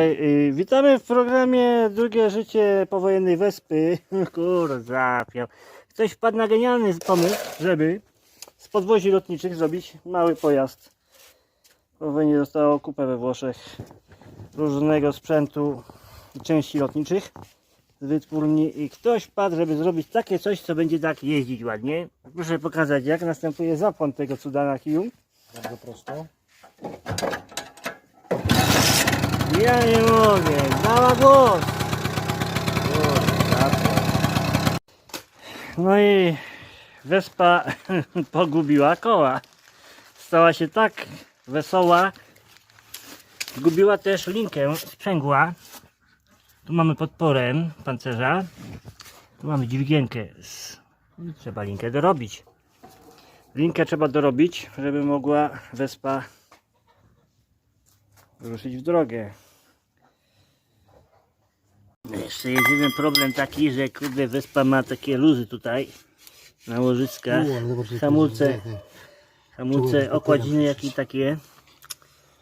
Y, Witamy w programie Drugie życie powojennej Wespy. Zapiał. Ktoś wpadł na genialny pomysł, żeby z podwozi lotniczych zrobić mały pojazd. Po wojnie zostało kupę we Włoszech różnego sprzętu i części lotniczych z wytwórni i ktoś wpadł, żeby zrobić takie coś, co będzie tak jeździć ładnie. Proszę pokazać, jak następuje zapłon tego cuda na kiju. Bardzo prosto. Ja nie mogę, dała głos. No i wespa pogubiła koła. Stała się tak wesoła. Zgubiła też linkę sprzęgła. Tu mamy podporę pancerza. Tu mamy dźwigienkę. Trzeba linkę dorobić. Linkę trzeba dorobić, żeby mogła wespa ruszyć w drogę. Jeszcze jest jeden problem taki, że kurde wyspa ma takie luzy tutaj na łożyskach. Hamulce, hamulce, okładziny jakie takie.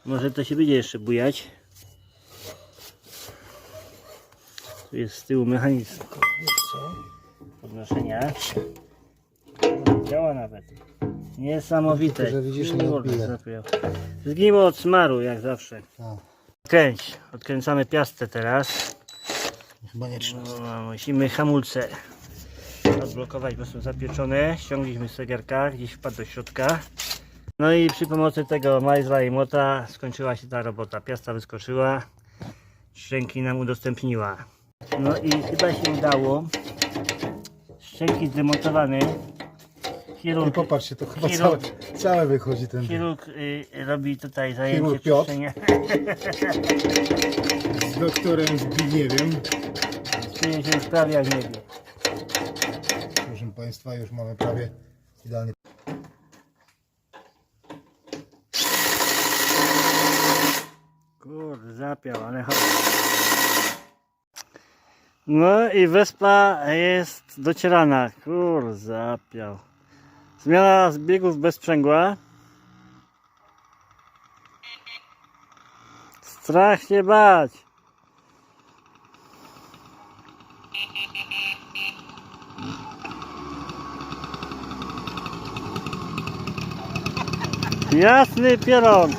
Może to się będzie jeszcze bujać. Tu jest z tyłu mechanizm podnoszenia. Działa nawet. Niesamowite. Tylko, że widzisz, nie Kurde. Zgniło od smaru jak zawsze. A, Kręć. Odkręcamy piastę teraz. Chyba nie trzeba. No, musimy hamulce odblokować, bo są zapieczone. Ściągliśmy zegarka, gdzieś wpadł do środka. No i przy pomocy tego majzla i młota skończyła się ta robota. Piasta wyskoczyła, szczęki nam udostępniła. No i chyba się udało. Szczęki zdemontowane. I Chirurg, popatrzcie, to chyba całe, Chirurg- całe wychodzi ten. chirurg y, robi tutaj zajęcie Chirurg Piotr. czyszczenia. Z doktorem Zbigniewem. Czuje się już prawie jak nie wie. Proszę Państwa, już mamy prawie idealnie. Kurde, zapiał, ale chodź. No i wyspa jest docierana. Kurde, zapiał. Zmiana zbiegów bez sprzęgła. Strach się bać. Jasny pieron.